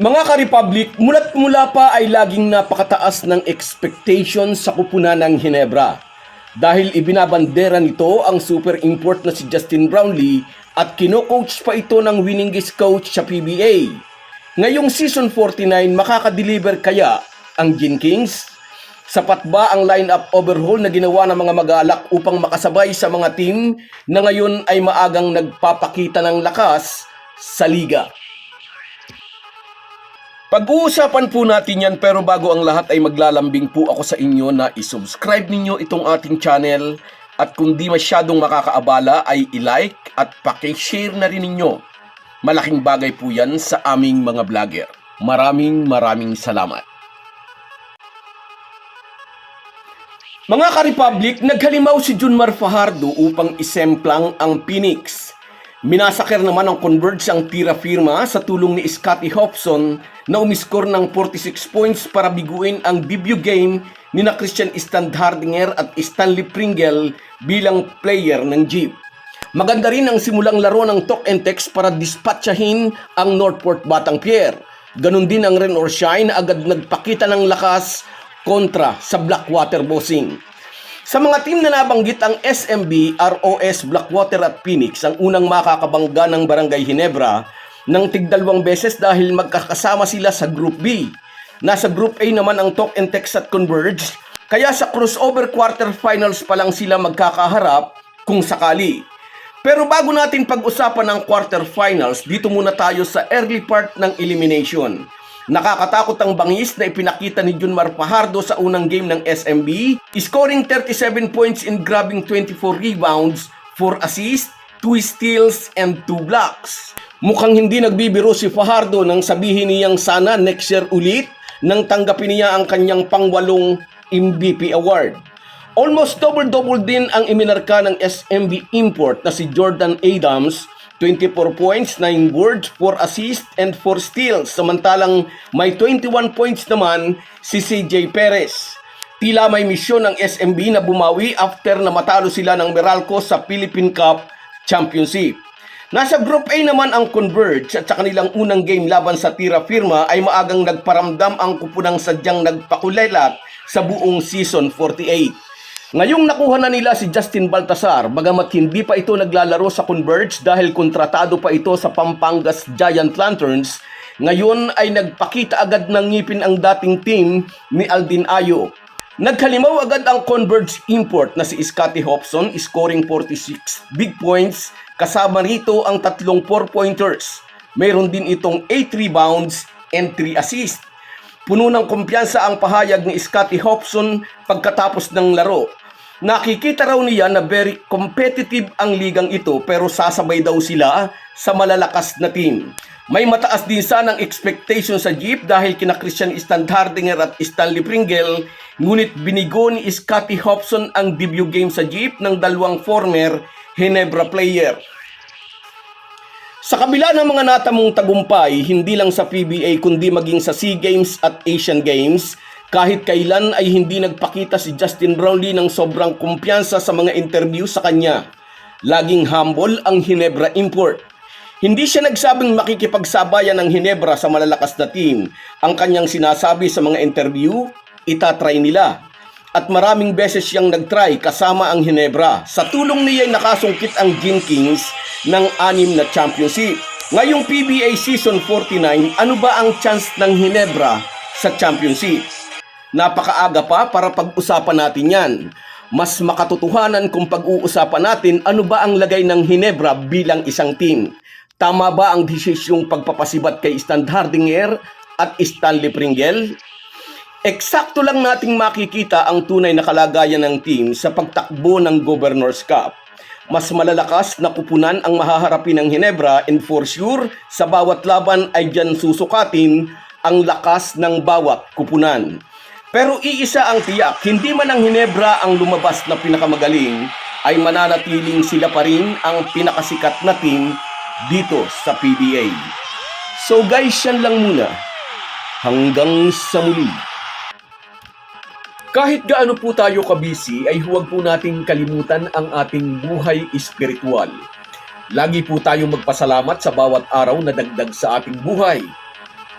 Mga ka-Republic, mula't mula pa ay laging napakataas ng expectation sa kupunan ng Hinebra. Dahil ibinabandera nito ang super import na si Justin Brownlee at kino-coach pa ito ng winningest coach sa PBA. Ngayong season 49, makakadeliver kaya ang Gin Kings? Sapat ba ang lineup overhaul na ginawa ng mga mag-aalak upang makasabay sa mga team na ngayon ay maagang nagpapakita ng lakas sa liga? Pag-uusapan po natin yan pero bago ang lahat ay maglalambing po ako sa inyo na isubscribe ninyo itong ating channel at kung di masyadong makakaabala ay i-like at pakishare na rin ninyo. Malaking bagay po yan sa aming mga vlogger. Maraming maraming salamat. Mga ka-Republic, naghalimaw si Junmar Fajardo upang isemplang ang Phoenix. Minasakir naman ang Converge ang tira firma sa tulong ni Scotty Hobson na umiskor ng 46 points para biguin ang debut game ni na Christian Standhardinger at Stanley Pringle bilang player ng Jeep. Maganda rin ang simulang laro ng Talk and Text para dispatchahin ang Northport Batang Pier. Ganon din ang Ren or Shine agad nagpakita ng lakas kontra sa Blackwater Bossing. Sa mga team na nabanggit ang SMB, ROS, Blackwater at Phoenix ang unang makakabangga ng Barangay Hinebra ng tigdalawang beses dahil magkakasama sila sa Group B. Nasa Group A naman ang Talk and Text at Converge, kaya sa crossover quarterfinals pa lang sila magkakaharap kung sakali. Pero bago natin pag-usapan ang quarterfinals, dito muna tayo sa early part ng elimination. Nakakatakot ang bangis na ipinakita ni Junmar Fajardo sa unang game ng SMB, scoring 37 points and grabbing 24 rebounds, 4 assists, 2 steals, and 2 blocks. Mukhang hindi nagbibiro si Fajardo nang sabihin niyang sana next year ulit nang tanggapin niya ang kanyang pangwalong MVP award. Almost double-double din ang iminarka ng SMB import na si Jordan Adams 24 points, 9 boards, 4 assists, and 4 steals. Samantalang may 21 points naman si CJ Perez. Tila may misyon ng SMB na bumawi after na matalo sila ng Meralco sa Philippine Cup Championship. Nasa Group A naman ang Converge at sa kanilang unang game laban sa Tira Firma ay maagang nagparamdam ang kupunang sadyang nagpakulelat sa buong season 48. Ngayong nakuha na nila si Justin Baltasar, bagamat hindi pa ito naglalaro sa Converge dahil kontratado pa ito sa Pampangas Giant Lanterns, ngayon ay nagpakita agad ng ngipin ang dating team ni Aldin Ayo. Naghalimaw agad ang Converge import na si Scotty Hobson, scoring 46 big points, kasama rito ang tatlong 4-pointers. Mayroon din itong 8 rebounds and 3 assists. Puno ng kumpiyansa ang pahayag ni Scotty Hobson pagkatapos ng laro. Nakikita raw niya na very competitive ang ligang ito pero sasabay daw sila sa malalakas na team. May mataas din sanang expectation sa Jeep dahil kina Christian Standhardinger at Stanley Pringle ngunit binigo ni Scotty Hobson ang debut game sa Jeep ng dalawang former Hinebra player. Sa kabila ng mga natamong tagumpay, hindi lang sa PBA kundi maging sa SEA Games at Asian Games, kahit kailan ay hindi nagpakita si Justin Brownlee ng sobrang kumpiyansa sa mga interview sa kanya. Laging humble ang Hinebra import. Hindi siya nagsabing makikipagsabayan ng Hinebra sa malalakas na team. Ang kanyang sinasabi sa mga interview, itatry nila. At maraming beses siyang nagtry kasama ang Hinebra. Sa tulong niya ay nakasungkit ang Gin Kings ng anim na championship. Ngayong PBA Season 49, ano ba ang chance ng Hinebra sa championship? Napakaaga pa para pag-usapan natin yan. Mas makatotohanan kung pag-uusapan natin ano ba ang lagay ng Hinebra bilang isang team. Tama ba ang desisyong pagpapasibat kay Stan Hardinger at Stanley Pringle? Eksakto lang nating makikita ang tunay na kalagayan ng team sa pagtakbo ng Governor's Cup. Mas malalakas na kupunan ang mahaharapin ng Hinebra and for sure sa bawat laban ay dyan susukatin ang lakas ng bawat kupunan. Pero iisa ang tiyak, hindi man ang Hinebra ang lumabas na pinakamagaling, ay mananatiling sila pa rin ang pinakasikat na team dito sa PBA. So guys, yan lang muna. Hanggang sa muli. Kahit gaano po tayo kabisi, ay huwag po nating kalimutan ang ating buhay espiritual. Lagi po tayong magpasalamat sa bawat araw na dagdag sa ating buhay.